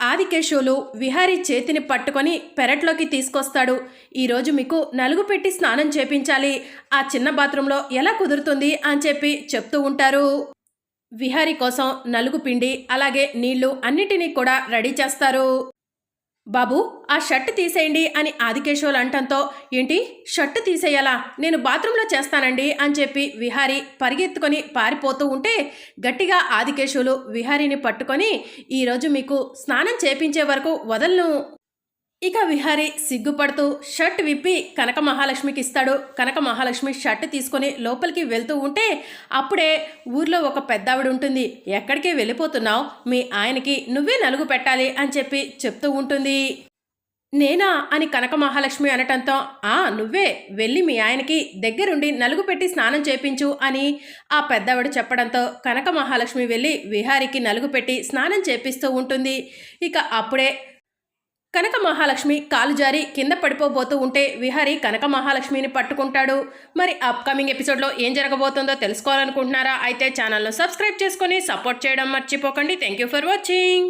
ఆదికేశవులు విహారీ చేతిని పట్టుకొని పెరట్లోకి తీసుకొస్తాడు. ఈరోజు మీకు నలుగు పెట్టి స్నానం చేపించాలి. ఆ చిన్న బాత్రూంలో ఎలా కుదురుతుంది అని చెప్పి చెప్తూ ఉంటారు. విహారీ కోసం నలుగు పిండి అలాగే నీళ్ళు అన్నిటినీ కూడా రెడీ చేస్తారు. బాబు ఆ షర్ట్ తీసేయండి అని ఆదికేశవులు అంటంతో ఏంటి? షర్ట్ తీసేయాలా? నేను బాత్రూంలో చేస్తానండి అని చెప్పి విహారీ పరిగెత్తుకొని పారిపోతూ ఉంటే గట్టిగా ఆదికేశవులు విహారీని పట్టుకొని ఈరోజు మీకు స్నానం చేపించే వరకు వదలను ఇక విహారీ సిగ్గుపడుతూ షర్ట్ విప్పి కనక మహాలక్ష్మికి ఇస్తాడు. కనక మహాలక్ష్మి షర్ట్ తీసుకొని లోపలికి వెళ్తూ ఉంటే అప్పుడే ఊర్లో ఒక పెద్దావిడ ఉంటుంది. ఎక్కడికి వెళ్ళిపోతున్నావు? మీ ఆయనకి నువ్వే నలుగు పెట్టాలి అని చెప్పి చెప్తూ ఉంటుంది. నేనా? అని కనక మహాలక్ష్మి అనటంతో ఆ నువ్వే వెళ్ళి మీ ఆయనకి దగ్గరుండి నలుగు పెట్టి స్నానం చేపించు అని ఆ పెద్దవాడు చెప్పడంతో కనక మహాలక్ష్మి వెళ్ళి విహారికి నలుగు పెట్టి స్నానం చేపిస్తూ ఉంటుంది. ఇక అప్పుడే కనక మహాలక్ష్మి కాలు జారి కింద పడిపోబోతూ ఉంటే విహారి కనక మహాలక్ష్మిని పట్టుకుంటాడు. మరి అప్కమింగ్ ఎపిసోడ్లో ఏం జరగబోతుందో తెలుసుకోవాలనుకుంటున్నారా? అయితే ఛానల్ను సబ్స్క్రైబ్ చేసుకొని సపోర్ట్ చేయడం మర్చిపోకండి. Thank you for watching